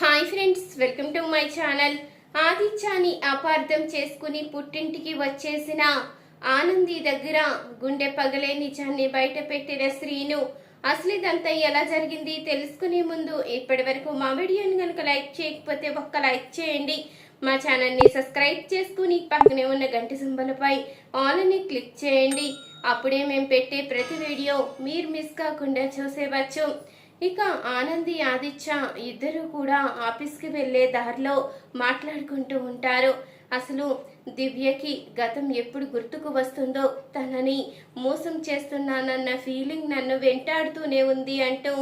Hi friends welcome to my channel. ఆదిత్యాన్ని అపార్థం చేసుకుని పుట్టింటికి వచ్చేసిన ఆనంది దగ్గర గుండె పగలే నిజాన్ని బయట పెట్టిన శ్రీను. అసలు ఇదంతా ఎలా జరిగింది తెలుసుకునే ముందు ఇప్పటి వరకు మా వీడియోని కనుక లైక్ చేయకపోతే ఒక్క లైక్ చేయండి. మా ఛానల్ని సబ్స్క్రైబ్ చేసుకుని పక్కనే ఉన్న గంట సింబలపై ఆల్ అని క్లిక్ చేయండి. అప్పుడే మేము పెట్టే ప్రతి వీడియో మీరు మిస్ కాకుండా చూసేవచ్చు. ఇక ఆనంది ఆదిత్య ఇద్దరు కూడా ఆఫీస్కి వెళ్ళే దారిలో మాట్లాడుకుంటూ ఉంటారు. అసలు దివ్యకి గతం ఎప్పుడు గుర్తుకు వస్తుందో తనని మోసం చేస్తున్నానన్న ఫీలింగ్ నన్ను వెంటాడుతూనే ఉంది అంటూ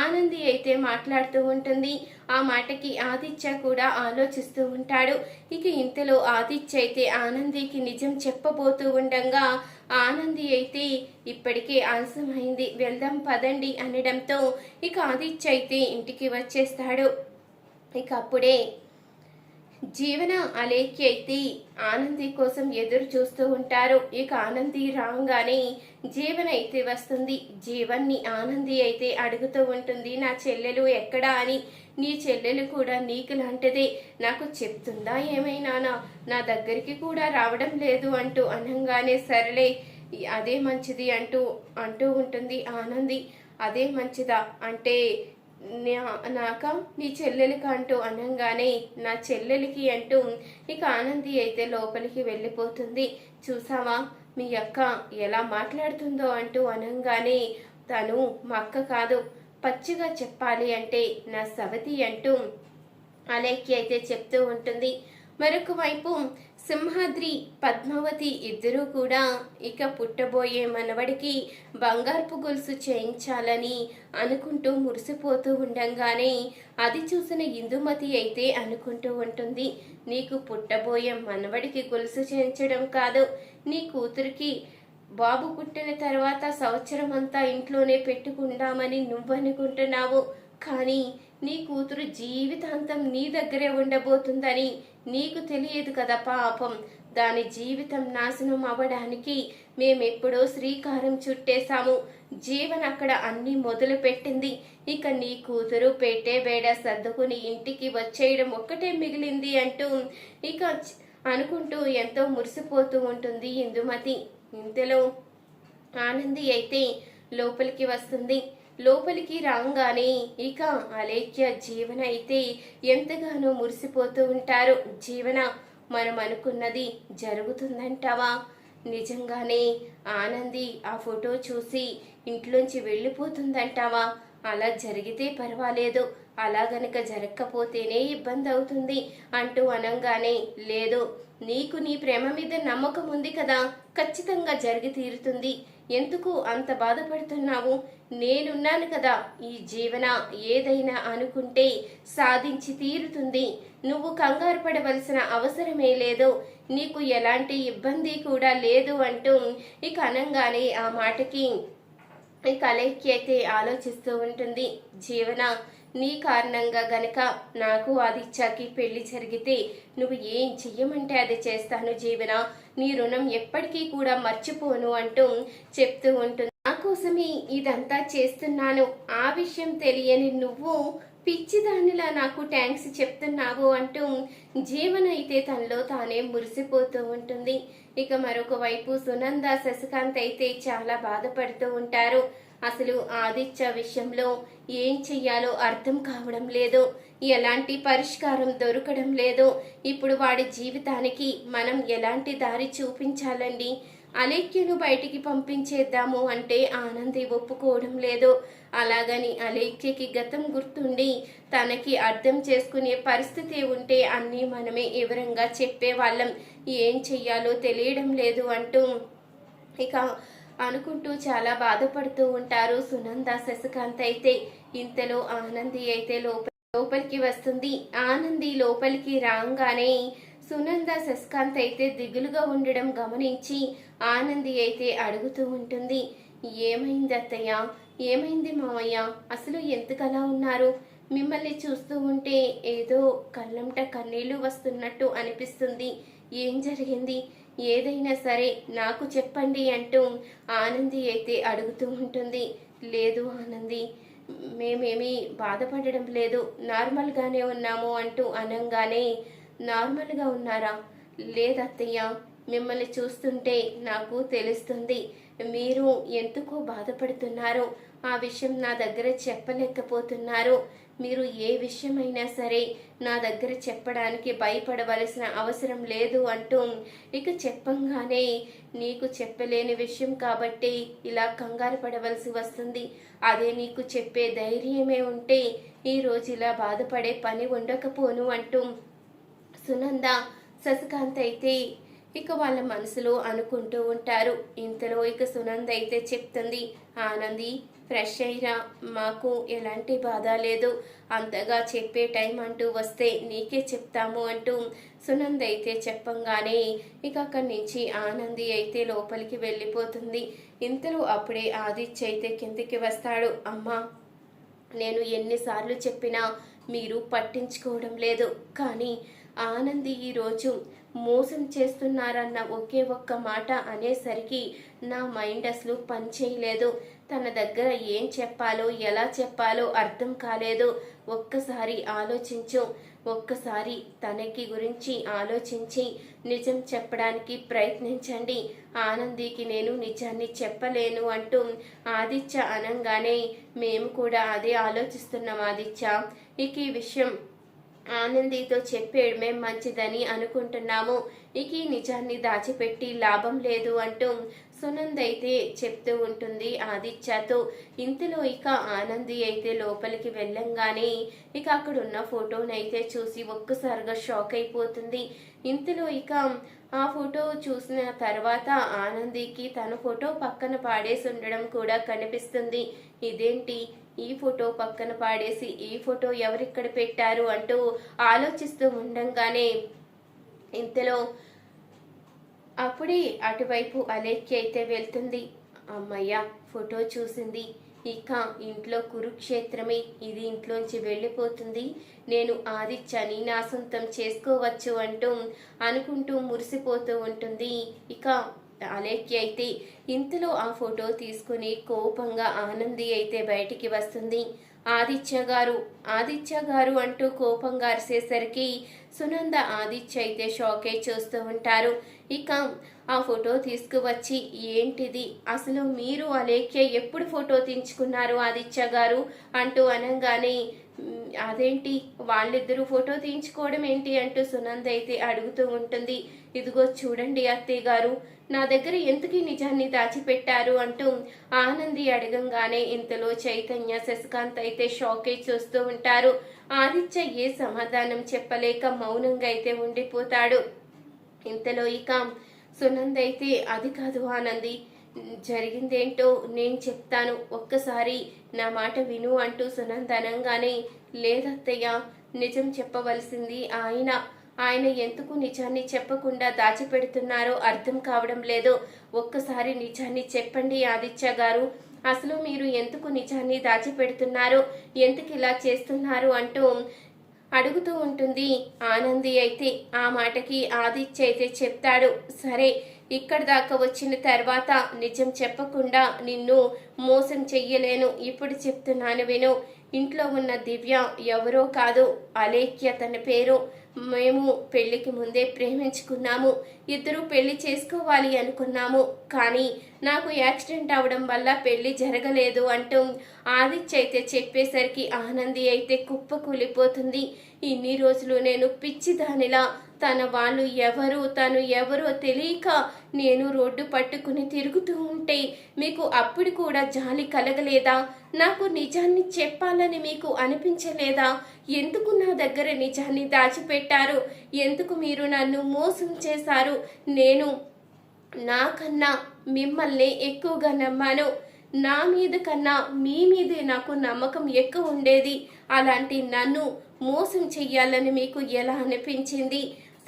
ఆనంది అయితే మాట్లాడుతూ ఉంటుంది. ఆ మాటకి ఆదిత్య కూడా ఆలోచిస్తూ ఉంటాడు. ఇక ఇంతలో ఆదిత్య అయితే ఆనందికి నిజం చెప్పబోతూ ఉండగా ఆనంది అయితే ఇప్పటికే ఆలస్యమైంది. వెళ్దాం పదండి అనడంతో ఇక ఆదిత్య అయితే ఇంటికి వచ్చేస్తాడు. ఇక అప్పుడే జీవన అలేఖ్య అయితే ఆనంది కోసం ఎదురు చూస్తూ ఉంటారు. ఇక ఆనంది రాగానే జీవన అయితే వస్తుంది. జీవన్ని ఆనంది అయితే అడుగుతూ ఉంటుంది. నా చెల్లెలు ఎక్కడా అని. నీ చెల్లెలు కూడా నీకు లాంటిదే. నాకు చెప్తుందా ఏమైనా? నా దగ్గరికి కూడా రావడం లేదు అంటూ అనగానే సరేలే అదే మంచిది అంటూ అంటూ ఉంటుంది ఆనంది. అదే మంచిదా అంటే నాక? నీ చెల్లెలికి అంటూ అనగానే నా చెల్లెలికి అంటూ ఇక ఆనంది అయితే లోపలికి వెళ్ళిపోతుంది. చూసావా? మీ అక్క ఎలా మాట్లాడుతుందో అంటూ అనగానే తను మా అక్క కాదు పచ్చిగా చెప్పాలి అంటే నా సవతి అంటూ అలేఖ్య అయితే చెప్తూ ఉంటుంది. మరొక వైపు సింహాద్రి పద్మావతి ఇద్దరూ కూడా ఇక పుట్టబోయే మనవడికి బంగారపు గొలుసు చేయించాలని అనుకుంటూ మురిసిపోతూ ఉండంగానే అది చూసిన ఇందుమతి అయితే అనుకుంటూ ఉంటుంది. నీకు పుట్టబోయే మనవడికి గొలుసు చేయించడం కాదు. నీ కూతురికి బాబు పుట్టిన తర్వాత సంవత్సరం అంతా ఇంట్లోనే పెట్టుకుందామని నువ్వనుకుంటున్నావు. కానీ నీ కూతురు జీవితాంతం నీ దగ్గరే ఉండబోతుందని నీకు తెలియదు కదా పాపం. దాని జీవితం నాశనం అవ్వడానికి మేమెప్పుడో శ్రీకారం చుట్టేశాము. జీవన్ అక్కడ అన్ని మొదలు పెట్టింది ఇక నీ కూతురు పెట్టే బేడ సర్దుకుని ఇంటికి వచ్చేయడం ఒక్కటే మిగిలింది అంటూ ఇక అనుకుంటూ ఎంతో మురిసిపోతూ ఉంటుంది ఇందుమతి. ఇంతలో ఆనంది అయితే లోపలికి వస్తుంది. లోపలికి రాగానే ఇక అలేఖ్య జీవన అయితే ఎంతగానో మురిసిపోతూ ఉంటారు. జీవన మనం అనుకున్నది జరుగుతుందంటావా? నిజంగానే ఆనంది ఆ ఫోటో చూసి ఇంట్లోంచి వెళ్ళిపోతుందంటావా? అలా జరిగితే పర్వాలేదు. అలా గనక జరగకపోతేనే ఇబ్బంది అవుతుంది అంటూ అనంగానే లేదు నీకు నీ ప్రేమ మీద నమ్మకం ఉంది కదా. ఖచ్చితంగా జరిగి తీరుతుంది. ఎందుకు అంత బాధపడుతున్నావు? నేనున్నాను కదా ఈ జీవన ఏదైనా అనుకుంటే సాధించి తీరుతుంది. నువ్వు కంగారు పడవలసిన అవసరమే లేదు. నీకు ఎలాంటి ఇబ్బంది కూడా లేదు అంటూ ఇక అనంగానే ఆ మాటకి ఇక అయితే ఆలోచిస్తూ ఉంటుంది. జీవన నీ కారణంగా గనక నాకు ఆదిత్యకి పెళ్ళి జరిగితే నువ్వు ఏం చెయ్యమంటే అది చేస్తాను జీవన. నీ రుణం ఎప్పటికీ కూడా మర్చిపోను అంటూ చెప్తూ ఉంటుంది. నా కోసమే ఇదంతా చేస్తున్నాను. ఆ విషయం తెలియని నువ్వు పిచ్చిదానిలా నాకు ట్యాంక్స్ చెప్తున్నావు అంటూ జీవన్ అయితే తనలో తానే మురిసిపోతూ ఉంటుంది. ఇక మరొక వైపు సునంద శశికాంత్ అయితే చాలా బాధపడుతూ ఉంటారు. అసలు ఆదిత్య విషయంలో ఏం చెయ్యాలో అర్థం కావడం లేదు. ఎలాంటి పరిష్కారం దొరకడం లేదు ఇప్పుడు వాడి జీవితానికి మనం ఎలాంటి దారి చూపించాలండి? అలేఖ్యను బయటికి పంపించేద్దాము అంటే ఆనంది ఒప్పుకోవడం లేదు. అలాగని అలేఖ్యకి గతం గుర్తుండి తనకి అర్థం చేసుకునే పరిస్థితి ఉంటే అన్నీ మనమే వివరంగా చెప్పేవాళ్ళం. ఏం చెయ్యాలో తెలియడం లేదు అంటూ ఇక అనుకుంటూ చాలా బాధపడుతూ ఉంటారు సునంద శశికాంత్ అయితే. ఇంతలో ఆనంది అయితే లోప లోపలికి వస్తుంది. ఆనంది లోపలికి రాగానే సునంద శశికాంత్ అయితే దిగులుగా ఉండడం గమనించి ఆనంది అయితే అడుగుతూ ఉంటుంది ఏమైంది అత్తయ్య? ఏమైంది మావయ్య? అసలు ఎందుకలా ఉన్నారు? మిమ్మల్ని చూస్తూ ఉంటే ఏదో కళ్ళంట కన్నీళ్ళు వస్తున్నట్టు అనిపిస్తుంది. ఏం జరిగింది? ఏదైనా సరే నాకు చెప్పండి అంటూ ఆనంది అయితే అడుగుతూ ఉంటుంది. లేదు ఆనంది మేమేమీ బాధపడడం లేదు. నార్మల్గానే ఉన్నాము అంటూ అనంగానే నార్మల్గా ఉన్నారా? లేదత్తయ్య. మిమ్మల్ని చూస్తుంటే నాకు తెలుస్తుంది. మీరు ఎందుకో బాధపడుతున్నారు? ఆ విషయం నా దగ్గర చెప్పలేకపోతున్నారు. మీరు ఏ విషయమైనా సరే నా దగ్గర చెప్పడానికి భయపడవలసిన అవసరం లేదు అంటూ ఇక చెప్పంగానే నీకు చెప్పలేని విషయం కాబట్టి ఇలా కంగారు పడవలసి వస్తుంది. అదే నీకు చెప్పే ధైర్యమే ఉంటే ఈ రోజు ఇలా బాధపడే పని ఉండకపోను అంటూ సునంద శశికాంత్ అయితే ఇక వాళ్ళ మనసులో అనుకుంటూ ఉంటారు. ఇంతలో ఇక సునంద అయితే చెప్తుంది ఆనంది ఫ్రెష్ అయినా మాకు ఎలాంటి బాధ లేదు. అంతగా చెప్పే టైం అంటూ వస్తే నీకే చెప్తాము అంటూ సునంద్ అయితే చెప్పంగానే ఇక అక్కడి నుంచి ఆనంది అయితే లోపలికి వెళ్ళిపోతుంది. ఇంతలో అప్పుడే ఆదిత్య అయితే కిందికి వస్తాడు. అమ్మా నేను ఎన్నిసార్లు చెప్పినా మీరు పట్టించుకోవడం లేదు. కానీ ఆనంది ఈరోజు మోసం చేస్తున్నారన్న ఒకే ఒక్క మాట అనేసరికి నా మైండ్ అసలు పని చేయలేదు. తన దగ్గర ఏం చెప్పాలో ఎలా చెప్పాలో అర్థం కాలేదు. ఒక్కసారి ఆలోచించు. ఒక్కసారి తనకి గురించి ఆలోచించి నిజం చెప్పడానికి ప్రయత్నించండి. ఆనందికి నేను నిజాన్ని చెప్పలేను అంటూ ఆదిత్య అనంగానే మేము కూడా అదే ఆలోచిస్తున్నాం ఆదిత్య. ఇక ఈ విషయం ఆనందితో చెప్పేయడమే మంచిదని అనుకుంటున్నాము. ఇక ఈ నిజాన్ని దాచిపెట్టి లాభం లేదు అంటూ సునంద్ అయితే చెప్తూ ఉంటుంది ఆదిత్యతో ఇంతలో ఇక ఆనంది అయితే లోపలికి వెళ్ళంగానే ఇక అక్కడ ఉన్న ఫోటోనైతే చూసి ఒక్కసారిగా షాక్ అయిపోతుంది. ఇంతలో ఇక ఆ ఫోటో చూసిన తర్వాత ఆనందికి తన ఫోటో పక్కన పాడేసి ఉండడం కూడా కనిపిస్తుంది. ఇదేంటి? ఈ ఫోటో పక్కన పాడేసి ఈ ఫోటో ఎవరిక్కడ పెట్టారు? అంటూ ఆలోచిస్తూ ఉండంగానే ఇంతలో అప్పుడే అటువైపు అలేఖ్య అయితే వెళ్తుంది. అమ్మయ్య ఫోటో చూసింది. ఇక ఇంట్లో కురుక్షేత్రమే ఇది ఇంట్లోంచి వెళ్ళిపోతుంది. నేను ఆదిత్యని నా సొంతం చేసుకోవచ్చు అంటూ అనుకుంటూ మురిసిపోతూ ఉంటుంది. ఇక అలేఖ్య అయితే ఇంతలో ఆ ఫోటో తీసుకుని కోపంగా ఆనంది అయితే బయటికి వస్తుంది. ఆదిత్య గారు. ఆదిత్య గారు అంటూ కోపంగా అరిసేసరికి సునంద ఆదిత్య అయితే షాకే చూస్తూ ఉంటారు. ఇక ఆ ఫోటో తీసుకువచ్చి ఏంటిది? అసలు మీరు అలేఖ్య ఎప్పుడు ఫోటో తీయించుకున్నారు ఆదిత్య గారు? అంటూ అనగానే అదేంటి? వాళ్ళిద్దరూ ఫోటో తీయించుకోవడం ఏంటి? అంటూ సునంద అయితే అడుగుతూ ఉంటుంది. ఇదిగో చూడండి అత్తయ్య గారు నా దగ్గర ఎందుకు నిజాన్ని దాచిపెట్టారు అంటూ ఆనంది అడగంగానే ఇంతలో చైతన్య శశికాంత్ అయితే షాకే చూస్తూ ఉంటారు. ఆదిత్య ఏ సమాధానం చెప్పలేక మౌనంగా అయితే ఉండిపోతాడు. ఇంతలో ఇక సునంద్ అయితే అది కాదు ఆనంది జరిగిందేంటో నేను చెప్తాను. ఒక్కసారి నా మాట విను అంటూ సునంద్ అనగానే లేదత్తయ్య నిజం చెప్పవలసింది ఆయన. ఆయన ఎందుకు నిజాన్ని చెప్పకుండా దాచిపెడుతున్నారో అర్థం కావడం లేదు. ఒక్కసారి నిజాన్ని చెప్పండి ఆదిత్య గారు. అసలు మీరు ఎందుకు నిజాన్ని దాచిపెడుతున్నారు ఎందుకు ఇలా చేస్తున్నారు అంటూ అడుగుతూ ఉంటుంది ఆనంది అయితే. ఆ మాటకి ఆదిత్య అయితే చెప్తాడు సరే ఇక్కడ దాకా వచ్చిన తర్వాత నిజం చెప్పకుండా నిన్ను మోసం చెయ్యలేను. ఇప్పుడు చెప్తున్నాను విను. ఇంట్లో ఉన్న దివ్య ఎవరో కాదు అలేఖ్య తన పేరు. మేము పెళ్ళికి ముందే ప్రేమించుకున్నాము. ఇద్దరు పెళ్ళి చేసుకోవాలి అనుకున్నాము. కానీ నాకు యాక్సిడెంట్ అవడం వల్ల పెళ్ళి జరగలేదు అంటూ ఆదిత్య అయితే చెప్పేసరికి ఆనంది అయితే కుప్ప కూలిపోతుంది ఇన్ని రోజులు నేను పిచ్చి దానిలా తన వాళ్ళు ఎవరు తను ఎవరో తెలియక నేను రోడ్డు పట్టుకుని తిరుగుతూ ఉంటే మీకు అప్పుడు కూడా జాలి కలగలేదా? నాకు నిజాన్ని చెప్పాలని మీకు అనిపించలేదా? ఎందుకు నా దగ్గర నిజాన్ని దాచిపెట్టారు? ఎందుకు మీరు నన్ను మోసం చేశారు? నేను నాకన్నా మిమ్మల్ని ఎక్కువగా నమ్మాను. నా మీద కన్నా మీ మీదే నాకు నమ్మకం ఎక్కువ ఉండేది. అలాంటి నన్ను మోసం చెయ్యాలని మీకు ఎలా అనిపించింది?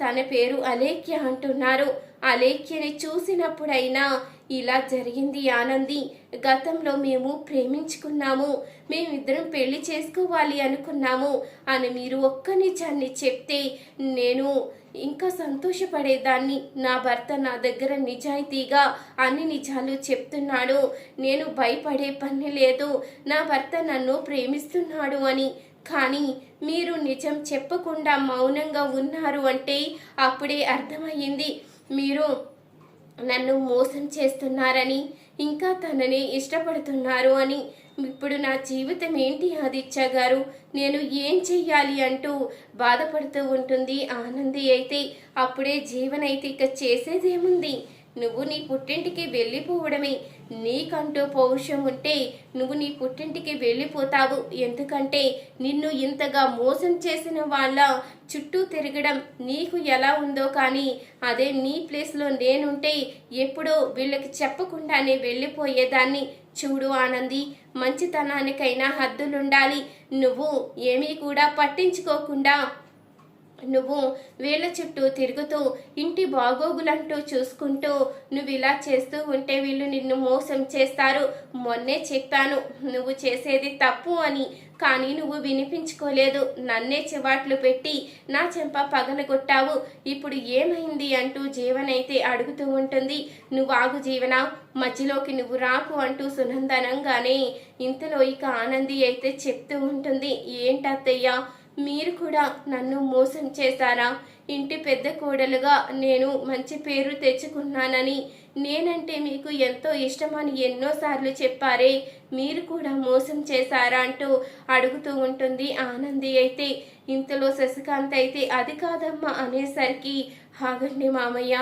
తన పేరు అలేఖ్య అంటున్నారు. అలేఖ్యని చూసినప్పుడైనా ఇలా జరిగింది ఆనంది. గతంలో మేము ప్రేమించుకున్నాము. మేమిద్దరం పెళ్ళి చేసుకోవాలి అనుకున్నాము. అని మీరు ఒక్క నిజాన్ని చెప్తే నేను ఇంకా సంతోషపడేదాన్ని. నా భర్త నా దగ్గర నిజాయితీగా అన్ని నిజాలు చెప్తున్నాడు. నేను భయపడే పని లేదు. నా భర్త నన్ను ప్రేమిస్తున్నాడు అని కానీ మీరు నిజం చెప్పకుండా మౌనంగా ఉన్నారు అంటే అప్పుడే అర్థమయ్యింది. మీరు నన్ను మోసం చేస్తున్నారని ఇంకా తనని ఇష్టపడుతున్నారు అని. ఇప్పుడు నా జీవితం ఏంటి ఆదిత్య గారు? నేను ఏం చెయ్యాలి అంటూ బాధపడుతూ ఉంటుంది ఆనంది అయితే. అప్పుడే జీవనైతే ఇక చేసేదేముంది? నువ్వు నీ పుట్టింటికి వెళ్ళిపోవడమే. నీకంటూ పౌరుషం ఉంటే నువ్వు నీ పుట్టింటికి వెళ్ళిపోతావు. ఎందుకంటే నిన్ను ఇంతగా మోసం చేసిన వాళ్ళ చుట్టూ తిరగడం నీకు ఎలా ఉందో కానీ అదే నీ ప్లేస్లో నేనుంటే ఎప్పుడో వీళ్ళకి చెప్పకుండానే వెళ్ళిపోయేదాన్ని. చూడు ఆనంది మంచితనానికైనా హద్దులుండాలి. నువ్వు ఏమీ కూడా పట్టించుకోకుండా నువ్వు వీళ్ళ చుట్టూ తిరుగుతూ ఇంటి బాగోగులంటూ చూసుకుంటూ నువ్వు ఇలా చేస్తూ ఉంటే వీళ్ళు నిన్ను మోసం చేస్తారు. మొన్నే చెప్పాను నువ్వు చేసేది తప్పు అని. కానీ నువ్వు వినిపించుకోలేదు. నన్నే చివాట్లు పెట్టి నా చెంప పగలగొట్టావు ఇప్పుడు ఏమైంది అంటూ జీవనైతే అడుగుతూ ఉంటుంది. నువ్వు ఆగు జీవన మధ్యలోకి నువ్వు రాకు అంటూ సునందనంగానే ఇంతలో ఇక ఆనంది అయితే చెప్తూ ఉంటుంది. ఏంటత్తయ్యా మీరు కూడా నన్ను మోసం చేశారా? ఇంటి పెద్ద కోడలుగా నేను మంచి పేరు తెచ్చుకున్నానని నేనంటే మీకు ఎంతో ఇష్టమని ఎన్నోసార్లు చెప్పారే. మీరు కూడా మోసం చేశారా అంటూ అడుగుతూ ఉంటుంది ఆనంది అయితే. ఇంతలో శశికాంత్ అయితే అది కాదమ్మా అనేసరికి ఆగండి మామయ్య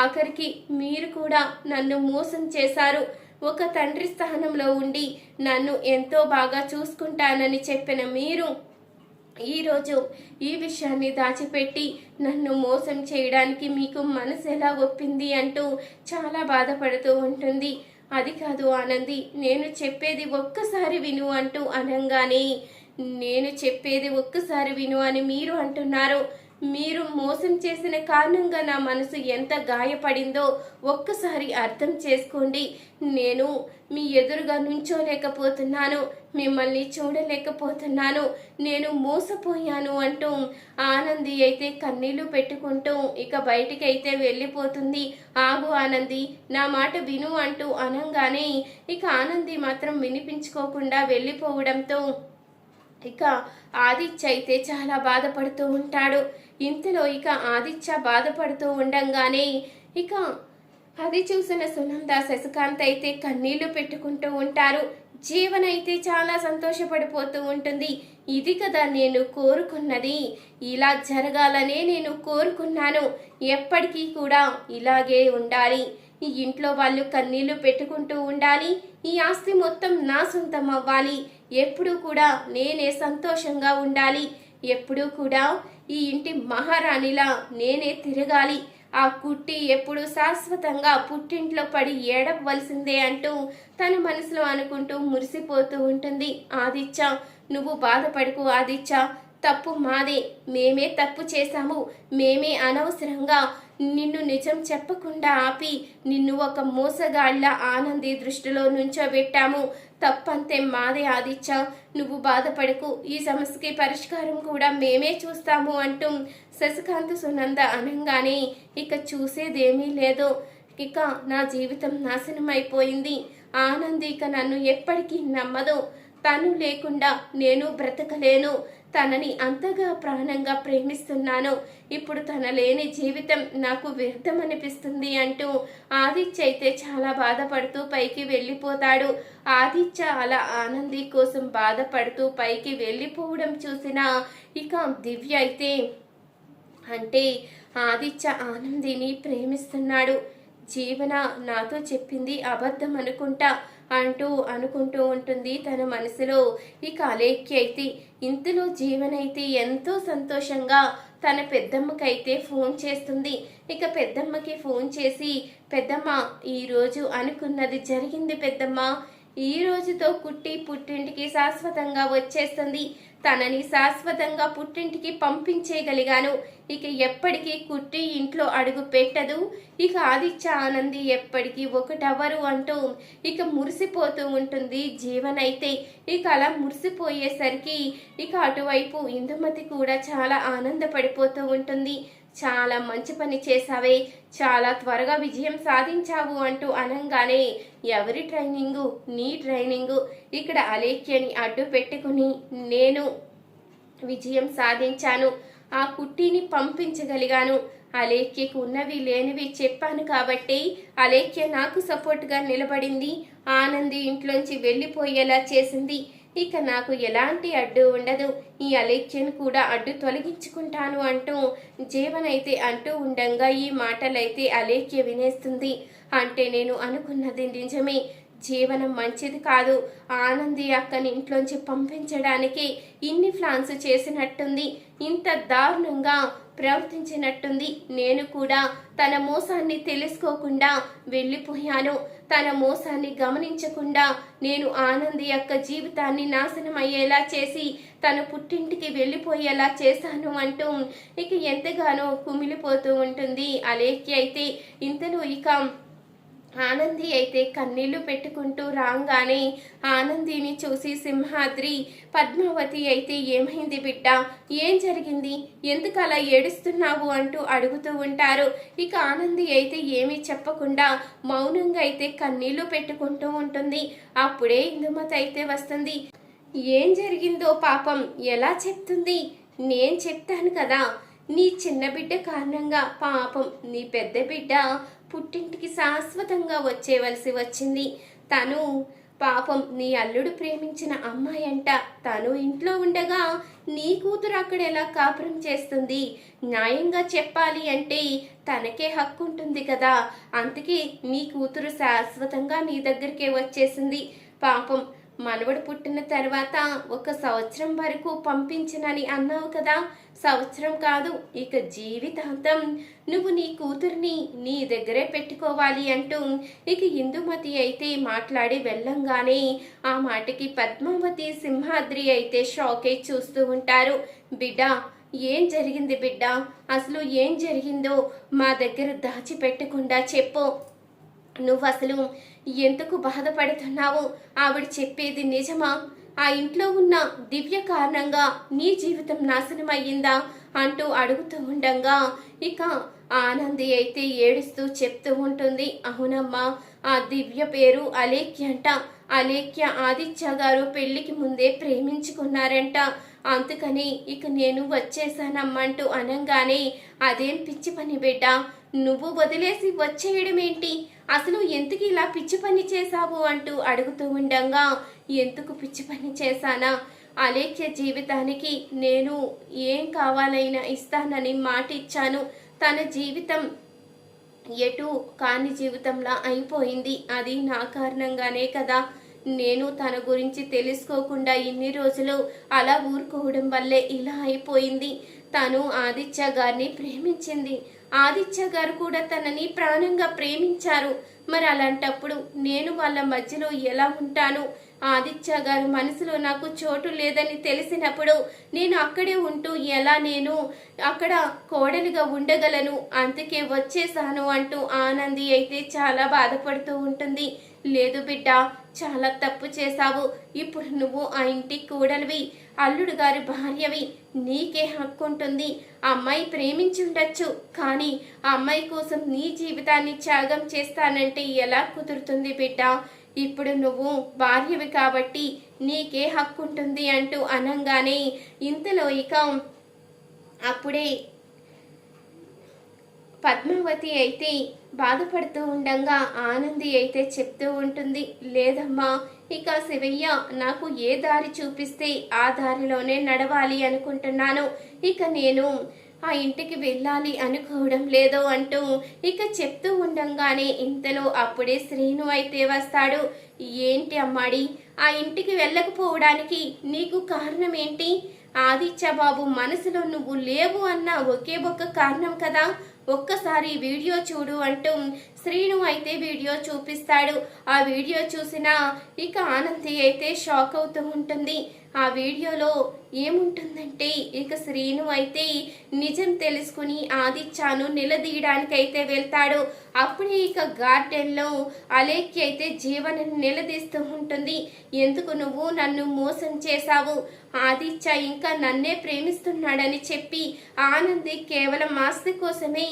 ఆఖరికి మీరు కూడా నన్ను మోసం చేశారు. ఒక తండ్రి స్థానంలో ఉండి నన్ను ఎంతో బాగా చూసుకుంటానని చెప్పిన మీరు ఈరోజు ఈ విషయాన్ని దాచిపెట్టి నన్ను మోసం చేయడానికి మీకు మనసు ఎలా ఒప్పింది అంటూ చాలా బాధపడుతూ ఉంటుంది. అది కాదు ఆనంది నేను చెప్పేది ఒక్కసారి విను అంటూ అనగానే నేను చెప్పేది ఒక్కసారి విను అని మీరు అంటున్నారు. మీరు మోసం చేసిన కారణంగా నా మనసు ఎంత గాయపడిందో ఒక్కసారి అర్థం చేసుకోండి. నేను మీ ఎదురుగా నుంచోలేకపోతున్నాను. మిమ్మల్ని చూడలేకపోతున్నాను. నేను మోసపోయాను అంటూ ఆనంది అయితే కన్నీళ్ళు పెట్టుకుంటూ ఇక బయటికి అయితే వెళ్ళిపోతుంది. ఆగు ఆనంది నా మాట విను అంటూ అనంగానే ఇక ఆనంది మాత్రం వినిపించుకోకుండా వెళ్ళిపోవడంతో ఇక ఆదిత్య అయితే చాలా బాధపడుతూ ఉంటాడు. ఇంతలో ఇక ఆదిత్య బాధపడుతూ ఉండంగానే ఇక అది చూసిన సునంద శశికాంత్ అయితే కన్నీళ్ళు పెట్టుకుంటూ ఉంటారు. జీవన అయితే చాలా సంతోషపడిపోతూ ఉంటుంది. ఇది కదా నేను కోరుకున్నది. ఇలా జరగాలనే నేను కోరుకున్నాను. ఎప్పటికీ కూడా ఇలాగే ఉండాలి. ఈ ఇంట్లో వాళ్ళు కన్నీళ్ళు పెట్టుకుంటూ ఉండాలి. ఈ ఆస్తి మొత్తం నా సొంతం అవ్వాలి. ఎప్పుడూ కూడా నేనే సంతోషంగా ఉండాలి. ఎప్పుడూ కూడా ఈ ఇంటి మహారాణిలా నేనే తిరగాలి. ఆ కుట్టి ఎప్పుడు శాశ్వతంగా పుట్టింట్లో పడి ఏడవలసిందే అంటూ తన మనసులో అనుకుంటూ మురిసిపోతూ ఉంటుంది. ఆదిత్య నువ్వు బాధపడుకు ఆదిత్య. తప్పు మాదే. మేమే తప్పు చేశాము. మేమే అనవసరంగా నిన్ను నిజం చెప్పకుండా ఆపి నిన్ను ఒక మోసగాళ్ళ ఆనంది దృష్టిలో నుంచోబెట్టాము. తప్పంతే మాదే ఆదిత్య. నువ్వు బాధపడకు. ఈ సమస్యకి పరిష్కారం కూడా మేమే చూస్తాము అంటూ శశికాంత్ సునంద అనంగానే ఇక చూసేదేమీ లేదు. ఇక నా జీవితం నాశనం అయిపోయింది ఆనంది ఇక నన్ను ఎప్పటికీ నమ్మదు. తను లేకుండా నేను బ్రతకలేను. తనని అంతగా ప్రాణంగా ప్రేమిస్తున్నాను. ఇప్పుడు తన లేని జీవితం నాకు వ్యర్థమనిపిస్తుంది అంటూ ఆదిత్య అయితే చాలా బాధపడుతూ పైకి వెళ్ళిపోతాడు. ఆదిత్య అలా ఆనంది కోసం బాధపడుతూ పైకి వెళ్ళిపోవడం చూసిన ఇక దివ్య అయితే అంటే ఆదిత్య ఆనందిని ప్రేమిస్తున్నాడు. జీవన నాతో చెప్పింది అబద్ధం అనుకుంటా అంటూ అనుకుంటూ ఉంటుంది తన మనసులో. ఇక అలేఖ్య అయితే ఇంతలో జీవనైతే ఎంతో సంతోషంగా తన పెద్దమ్మకైతే ఫోన్ చేస్తుంది. ఇక పెద్దమ్మకి ఫోన్ చేసి పెద్దమ్మ ఈరోజు అనుకున్నది జరిగింది పెద్దమ్మ. ఈ రోజుతో కుట్టి పుట్టింటికి శాశ్వతంగా వచ్చేస్తుంది. తనని శాశ్వతంగా పుట్టింటికి పంపించేయగలిగాను. ఇక ఎప్పటికీ కుట్టి ఇంట్లో అడుగు పెట్టదు. ఇక ఆదిత్య ఆనంది ఎప్పటికీ ఒకటవరు అంటూ ఇక మురిసిపోతూ ఉంటుంది జీవనైతే. ఇక అలా మురిసిపోయేసరికి ఇక అటువైపు ఇందుమతి కూడా చాలా ఆనందపడిపోతూ ఉంటుంది. చాలా మంచి పని చేశావే. చాలా త్వరగా విజయం సాధించావు అంటూ అనంగానే ఎవరి ట్రైనింగు? నీ ట్రైనింగు. ఇక్కడ అలేఖ్యని అడ్డు పెట్టుకుని నేను విజయం సాధించాను. ఆ కుట్టిని పంపించగలిగాను. అలేఖ్యకు ఉన్నవి లేనివి చెప్పాను కాబట్టి అలేఖ్య నాకు సపోర్ట్గా నిలబడింది. ఆనంది ఇంట్లోంచి వెళ్ళిపోయేలా చేసింది. ఇక నాకు ఎలాంటి అడ్డు ఉండదు. ఈ అలేఖ్యను కూడా అడ్డు తొలగించుకుంటాను అంటూ జీవనైతే అంటూ ఉండంగా ఈ మాటలైతే అలేఖ్య వినేస్తుంది. అంటే నేను అనుకున్నది నిజమే. జీవనం మంచిది కాదు. ఆనంది అక్కని ఇంట్లోంచి పంపించడానికి ఇన్ని ప్లాన్స్ చేసినట్టుంది. ఇంత దారుణంగా ప్రవర్తించినట్టుంది. నేను కూడా తన మోసాన్ని తెలుసుకోకుండా వెళ్ళిపోయాను. తన మోసాన్ని గమనించకుండా నేను ఆనంది యొక్క జీవితాన్ని నాశనం అయ్యేలా చేసి తన పుట్టింటికి వెళ్ళిపోయేలా చేశాను అంటూ ఇక ఎంతగానో కుమిలిపోతూ ఉంటుంది. అలేఖ్య అయితే ఇంతలో ఇక ఆనంది అయితే కన్నీళ్ళు పెట్టుకుంటూ రాగానే ఆనందిని చూసి సింహాద్రి పద్మావతి అయితే ఏమైంది బిడ్డ? ఏం జరిగింది? ఎందుకు అలా ఏడుస్తున్నావు అంటూ అడుగుతూ ఉంటారు. ఇక ఆనంది అయితే ఏమీ చెప్పకుండా మౌనంగా అయితే కన్నీళ్ళు పెట్టుకుంటూ ఉంటుంది. అప్పుడే ఇందుమతి అయితే వస్తుంది. ఏం జరిగిందో పాపం ఎలా చెప్తుంది? నేను చెప్తాను కదా. నీ చిన్న బిడ్డ కారణంగా పాపం నీ పెద్ద బిడ్డ పుట్టింటికి శాశ్వతంగా వచ్చేవలసి వచ్చింది. తను పాపం నీ అల్లుడు ప్రేమించిన అమ్మాయి అంట తను ఇంట్లో ఉండగా నీ కూతురు అక్కడ ఎలా కాపురం చేస్తుంది? న్యాయంగా చెప్పాలి అంటే తనకే హక్కు ఉంటుంది కదా. అందుకే నీ కూతురు శాశ్వతంగా నీ దగ్గరికే వచ్చేసింది. పాపం మనవడు పుట్టిన తర్వాత ఒక సంవత్సరం వరకు పంపించనని అన్నావు కదా. సంవత్సరం కాదు ఇక జీవితాంతం. నువ్వు నీ కూతుర్ని నీ దగ్గరే పెట్టుకోవాలి అంటూ ఇక ఇందుమతి అయితే మాట్లాడి వెళ్ళంగానే ఆ మాటకి పద్మావతి సింహాద్రి అయితే షాక్ అయి చూస్తూ ఉంటారు. బిడ్డ ఏం జరిగింది బిడ్డ? అసలు ఏం జరిగిందో మా దగ్గర దాచిపెట్టకుండా చెప్పు. నువ్వు అసలు ఎందుకు బాధపడుతున్నావు? ఆవిడ చెప్పేది నిజమా? ఆ ఇంట్లో ఉన్న దివ్య కారణంగా నీ జీవితం నాశనం అయ్యిందా? అంటూ అడుగుతూ ఉండంగా ఇక ఆనంది అయితే ఏడుస్తూ చెప్తూ ఉంటుంది. అవునమ్మా ఆ దివ్య పేరు అలేఖ్య అంట. అలేఖ్య ఆదిత్య గారు పెళ్ళికి ముందే ప్రేమించుకున్నారంట. అందుకని ఇక నేను వచ్చేసానమ్మంటూ అనంగానే అదేం పిచ్చి పని బిడ్డ? నువ్వు వదిలేసి వచ్చేయడం ఏంటి అసలు ఎందుకు ఇలా పిచ్చి పని చేశావు అంటూ అడుగుతూ ఉండంగా. ఎందుకు పిచ్చి పని చేశానా? అలేఖ్య జీవితానికి నేను ఏం కావాలైనా ఇస్తానని మాట ఇచ్చాను. తన జీవితం ఎటు కాని జీవితంలా అయిపోయింది. అది నా కారణంగానే కదా. నేను తన గురించి తెలుసుకోకుండా ఇన్ని రోజులు అలా ఊరుకోవడం వల్లే ఇలా అయిపోయింది. తను ఆదిత్య గారిని ప్రేమించింది. ఆదిత్య గారు కూడా తనని ప్రాణంగా ప్రేమించారు. మరి అలాంటప్పుడు నేను వాళ్ళ మధ్యలో ఎలా ఉంటాను? ఆదిత్య గారు మనసులో నాకు చోటు లేదని తెలిసినప్పుడు నేను అక్కడే ఉంటూ ఎలా నేను అక్కడ కోడలిగా ఉండగలను? అందుకే వచ్చేసాను అంటూ ఆనంది అయితే చాలా బాధపడుతూ ఉంటుంది. లేదు బిడ్డ చాలా తప్పు చేశావు. ఇప్పుడు నువ్వు ఆ ఇంటి కూడలివి. అల్లుడు గారి భార్యవి నీకే హక్కు ఉంటుంది ఆ అమ్మాయి ప్రేమించి ఉండొచ్చు. కానీ ఆ అమ్మాయి కోసం నీ జీవితాన్ని త్యాగం చేస్తానంటే ఎలా కుదురుతుంది బిడ్డ? ఇప్పుడు నువ్వు భార్యవి కాబట్టి నీకే హక్కు ఉంటుంది అంటూ అనంగానే ఇంతలో ఇక అప్పుడే పద్మావతి అయితే బాధపడుతూ ఉండంగా ఆనంది అయితే చెప్తూ ఉంటుంది లేదమ్మా ఇక శివయ్య నాకు ఏ దారి చూపిస్తే ఆ దారిలోనే నడవాలి అనుకుంటున్నాను. ఇక నేను ఆ ఇంటికి వెళ్ళాలి అనుకోవడం లేదో అంటూ ఇక చెప్తూ ఉండంగానే ఇంతలో అప్పుడే శ్రీను అయితే వస్తాడు. ఏంటి అమ్మాడి ఆ ఇంటికి వెళ్ళకపోవడానికి నీకు కారణం ఏంటి ఆదిత్య బాబు మనసులో నువ్వు లేవు అన్న ఒకే ఒక్క కారణం కదా. ఒక్కసారి వీడియో చూడు అంటూ శ్రీను అయితే వీడియో చూపిస్తాడు. ఆ వీడియో చూసిన ఇక ఆనంది అయితే షాక్ అవుతూ ఉంటుంది. ఆ వీడియోలో ఏముంటుందంటే ఇక శ్రీను అయితే నిజం తెలుసుకుని ఆదిత్యను నిలదీయడానికైతే వెళ్తాడు. అప్పుడే ఇక గార్డెన్లో అలేఖ్య అయితే జీవనం నిలదీస్తూ ఉంటుంది. ఎందుకు నువ్వు నన్ను మోసం చేశావు? ఆదిత్య ఇంకా నన్నే ప్రేమిస్తున్నాడని చెప్పి ఆనంది కేవలం ఆస్తి కోసమే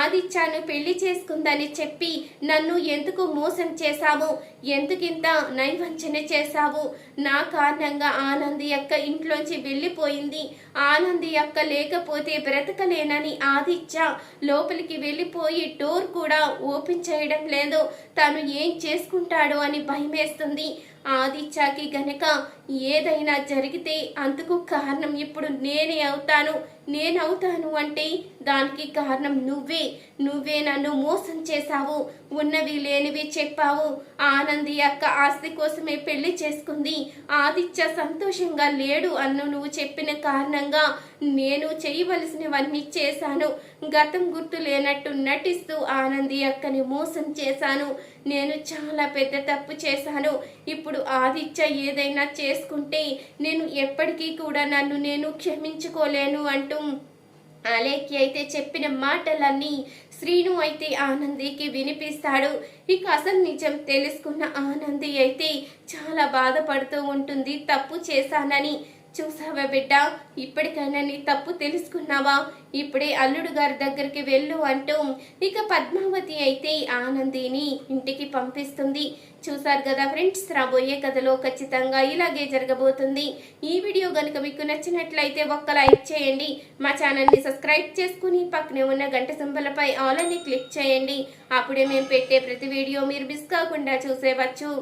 ఆదిత్యను పెళ్ళి చేసుకుందని చెప్పి చెప్పి నన్ను ఎందుకు మోసం చేశావు? ఎందుకింత నైవంచన చేశావు? నా కారణంగా ఆనంది యొక్క ఇంట్లోంచి వెళ్ళిపోయింది. ఆనంది అక్క లేకపోతే బ్రతకలేనని ఆదిత్య లోపలికి వెళ్ళిపోయి డోర్ కూడా ఓపెన్ చేయడం లేదు. తను ఏం చేసుకుంటాడో అని భయమేస్తుంది. ఆదిత్యకి గనక ఏదైనా జరిగితే అందుకు కారణం ఇప్పుడు నేనే అవుతాను. నేనవుతాను అంటే దానికి కారణం నువ్వే. నువ్వే నన్ను మోసం చేశావు. ఉన్నవి లేనివి చెప్పావు. ఆనంది అక్క ఆస్తి కోసమే పెళ్ళి చేసుకుంది. ఆదిత్య సంతోషంగా లేడు అన్ను నువ్వు చెప్పిన కారణం కారణంగా నేను చేయవలసినవన్నీ చేశాను. గతం గుర్తు లేనట్టు నటిస్తూ ఆనంది అక్కని మోసం చేశాను. నేను చాలా పెద్ద తప్పు చేశాను. ఇప్పుడు ఆదిత్య ఏదైనా చేసుకుంటే నేను ఎప్పటికీ కూడా నన్ను నేను క్షమించుకోలేను అంటూ అలేఖ్య అయితే చెప్పిన మాటలన్నీ శ్రీను అయితే ఆనందికి వినిపిస్తాడు. ఇక అసలు నిజం తెలుసుకున్న ఆనంది అయితే చాలా బాధపడుతూ ఉంటుంది. తప్పు చేశానని చూసావా బిడ్డ? ఇప్పటికైనా నీ తప్పు తెలుసుకున్నావా? ఇప్పుడే అల్లుడు గారి దగ్గరికి వెళ్ళు అంటూ ఇక పద్మావతి అయితే ఆనందిని ఇంటికి పంపిస్తుంది. చూసారు కదా ఫ్రెండ్స్ రాబోయే కథలో ఖచ్చితంగా ఇలాగే జరగబోతుంది. ఈ వీడియో కనుక మీకు నచ్చినట్లయితే ఒక్క లైక్ చేయండి. మా ఛానల్ని సబ్స్క్రైబ్ చేసుకుని పక్కనే ఉన్న గంట సింబలపై ఆల్ అని క్లిక్ చేయండి. అప్పుడే మేము పెట్టే ప్రతి వీడియో మీరు మిస్ కాకుండా చూసేవచ్చు.